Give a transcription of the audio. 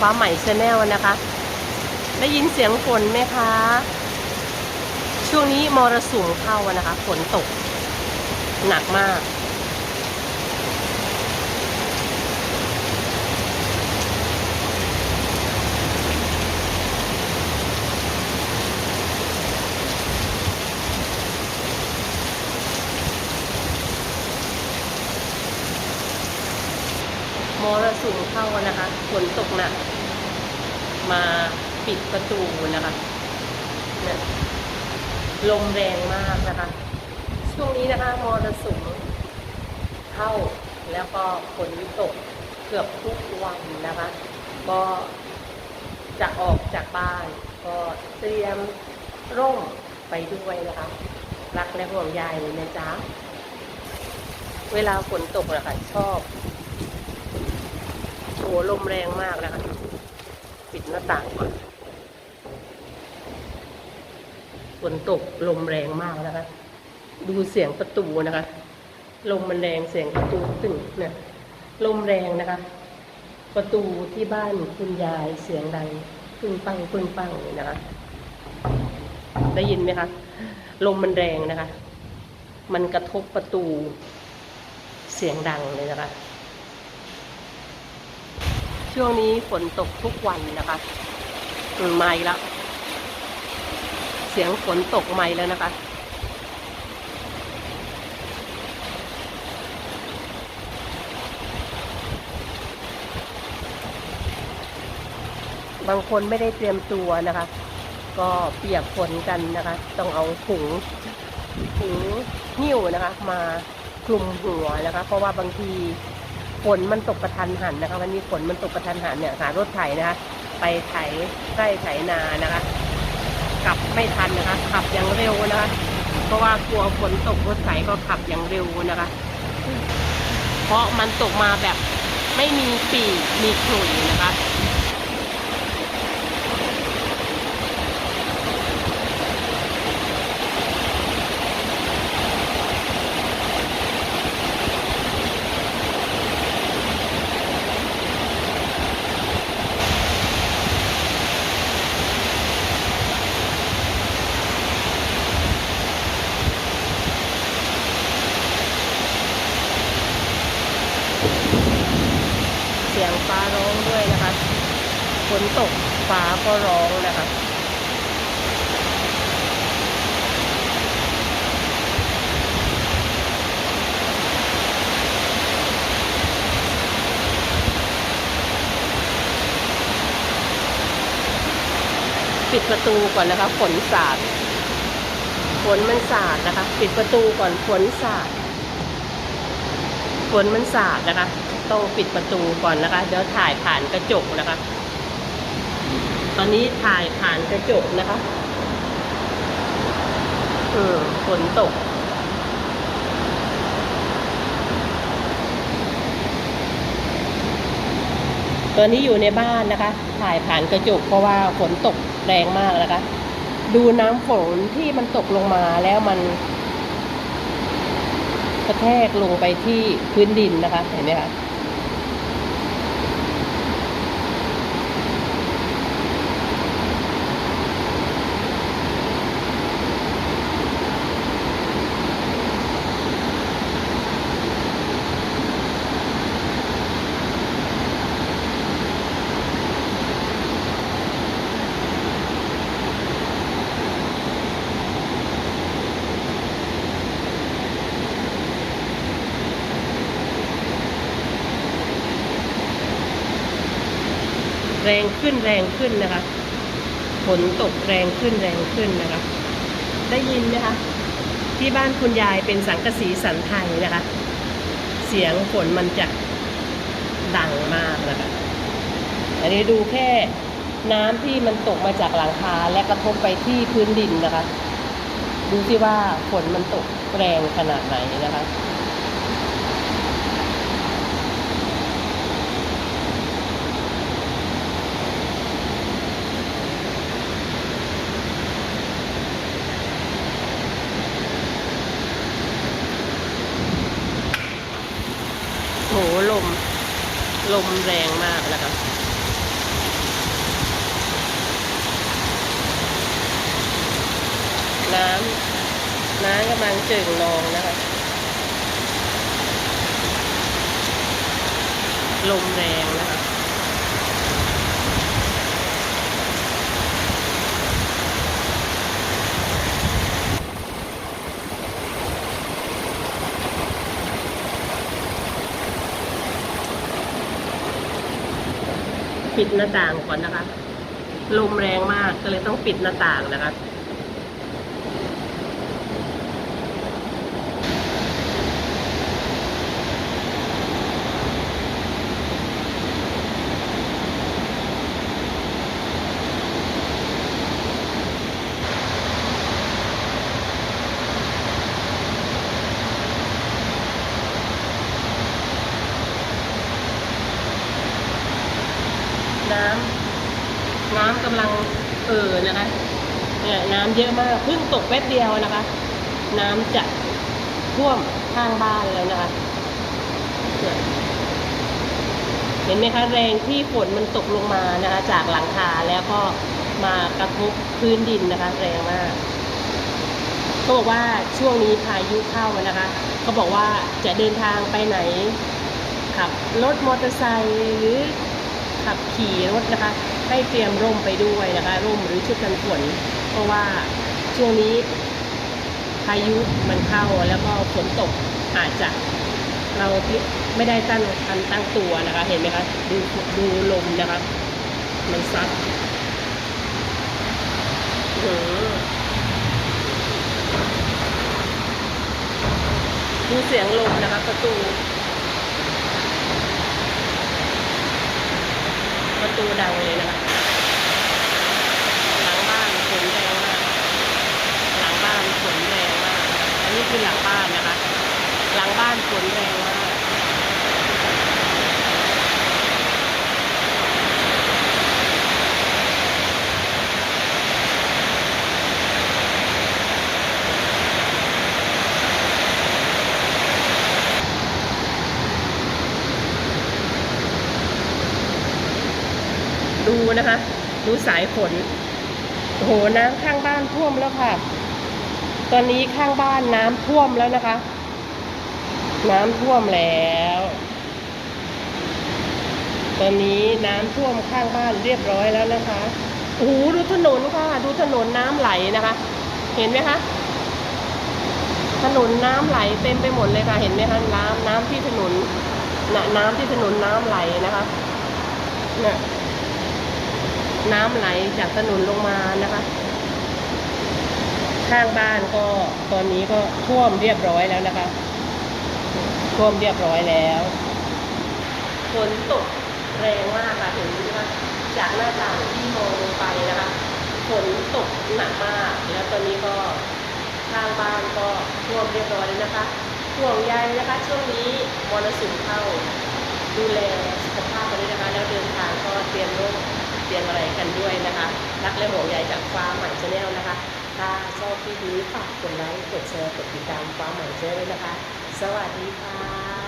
ฟ้าใหม่ชาแนลนะคะ ได้ยินเสียงฝนไหมคะ ช่วงนี้มรสุมเข้านะคะ ฝนตก หนักมาก สุมเข้านะคะฝนตกหนักมาปิดประตูนะคะเนี่ยลมแรงมากนะคะ ช่วงนี้นะคะมรสุมเข้าแล้วก็ฝนตกเกือบทุกวันนะคะ ก็จะออกจากบ้าน ก็เตรียมร่มไปด้วยนะคะ รักและห่วงใยนะจ๊ะ เวลาฝนตกนะคะชอบ โอ้ลมแรงมากนะคะ ปิดหน้าต่างก่อนฝนตกลมแรงมากนะคะ ดูเสียงประตูนะคะ ลมมันแรงเสียงประตูตึงเนี่ยลมแรงนะคะ ประตูที่บ้านคุณยายเสียงดังปึ้งปังปึ้งปังเลยนะคะ ได้ยินไหมคะ ลมมันแรงนะคะ มันกระทบประตูเสียงดังเลยนะคะ ช่วงนี้ฝนตกทุกวันนะคะอืมไม่ล้วเสียงฝนตกไม่แล้วนะคะ บางคนไม่ได้เตรียมตัวนะคะ ก็เปียกฝนกันนะคะ ต้องเอาถุงถุงหิ้วนะคะ มาคลุมหัวนะคะ เพราะว่าบางที ฝนมันตกกระทันหันนะคะ วันนี้ฝนมันตกกระทันหันเนี่ยหารถไถนะคะ ไปไถใกล้ไถนานะคะ กลับไม่ทันนะคะ ขับอย่างเร็วนะคะ เพราะว่ากลัวฝนตกรถไถก็ขับอย่างเร็วนะคะ เพราะมันตกมาแบบไม่มีปีมีขลุ่ยนะคะ งฟ้าร้องด้วยนะคะฝนตกฟ้าก็ร้องนะคะปิดประตูก่อนนะคะฝนสาดฝนมันสาดนะคะ ปิดประตูก่อนฝนสาดฝนมันสาดนะคะ ต้องปิดประตูก่อนนะคะ เดี๋ยวถ่ายผ่านกระจกนะคะ ตอนนี้ถ่ายผ่านกระจกนะคะเออฝนตก ตอนนี้อยู่ในบ้านนะคะ ถ่ายผ่านกระจกเพราะว่าฝนตกแรงมากนะคะ ดูน้ำฝนที่มันตกลงมาแล้วมันกระแทกลงไปที่พื้นดินนะคะ เห็นไหมคะ แรงขึ้นแรงขึ้นนะคะฝนตกแรงขึ้นแรงขึ้นนะคะ ได้ยินไหมคะที่บ้านคุณยายเป็นสังกะสีสันไทยนะคะ เสียงฝนมันจะดังมากนะคะ อันนี้ดูแค่น้ำที่มันตกมาจากหลังคาและกระทบไปที่พื้นดินนะคะ ดูสิว่าฝนมันตกแรงขนาดไหนนะคะ ลมแรงมากนะคะน้ำน้ำกำลังเจิ่งลงนะคะ ลมแรงนะคะ ปิดหน้าต่างก่อนนะคะ ลมแรงมากก็เลยต้องปิดหน้าต่างนะคะ น้ำน้ำกำลังเอ่อนะคะเนี่ยน้ำเยอะมากเพิ่งตกแป๊บเดียวนะคะ น้ำจะท่วมข้างบ้านแล้วนะคะเห็นไหมคะแรงที่ฝนมันตกลงมานะคะ จากหลังคาแล้วก็มากระทบพื้นดินนะคะ แรงมากเขาบอกว่าช่วงนี้พายุเข้านะคะเขาบอกว่าจะเดินทางไปไหนขับรถมอเตอร์ไซค์หรือ ขับขี่รถนะคะ ให้เตรียมร่มไปด้วยนะคะ ร่มหรือชุดกันฝนเพราะว่าช่วงนี้พายุมันเข้าแล้วก็ฝนตกอาจจะเราไม่ได้ตั้งทันตั้งตัวนะคะ เห็นไหมคะดูดูลมนะคะ มันซัดอื้อหือดูเสียงลมนะคะประตู ประ ตูดังเลยนะคะหลังบ้านฝนแรงมาก หลังบ้านฝนแรงมาก อันนี้คือหลังบ้านนะคะ หลังบ้านฝนแรงมาก ดู นะคะ ดูสายฝนโอ้โหน้ำข้างบ้านท่วมแล้วค่ะ ตอนนี้ข้างบ้านน้ำท่วมแล้วนะคะ น้ำท่วมแล้ว ตอนนี้น้ำท่วมข้างบ้านเรียบร้อยแล้วนะคะโอ้โหดูถนนค่ะ ดูถนนน้ำไหลนะคะ เห็นไหมคะถนนน้ำไหลเต็มไปหมดเลยค่ะ เห็นไหมคะน้ำน้ำที่ถนนน้ำที่ถนนน้ำไหลนะคะเนี่ย น้ำไหลจากถนนลงมานะคะ ข้างบ้านก็ตอนนี้ก็ท่วมเรียบร้อยแล้วนะคะ ท่วมเรียบร้อยแล้วฝนตกแรงมากค่ะเห็นไหมคะจากหน้าต่างที่มองไปนะคะฝนตกหนักมาก แล้วตอนนี้ก็ข้างบ้านก็ท่วมเรียบร้อยแล้วนะคะห่วงใยนะคะ ช่วงนี้มรสุมเข้า ดูแลสุขภาพกันด้วยนะคะ แล้วเดินทางก็เตรียมร่ม เตรียมอะไรกันด้วยนะคะ รักและห่วงใยจากฟ้าใหม่ชาแนลนะคะถ้าชอบคลิปนี้ฝากกดไลค์กดแชร์กดติดตามฟ้าใหม่ชาแนลด้วยนะคะ สวัสดีค่ะ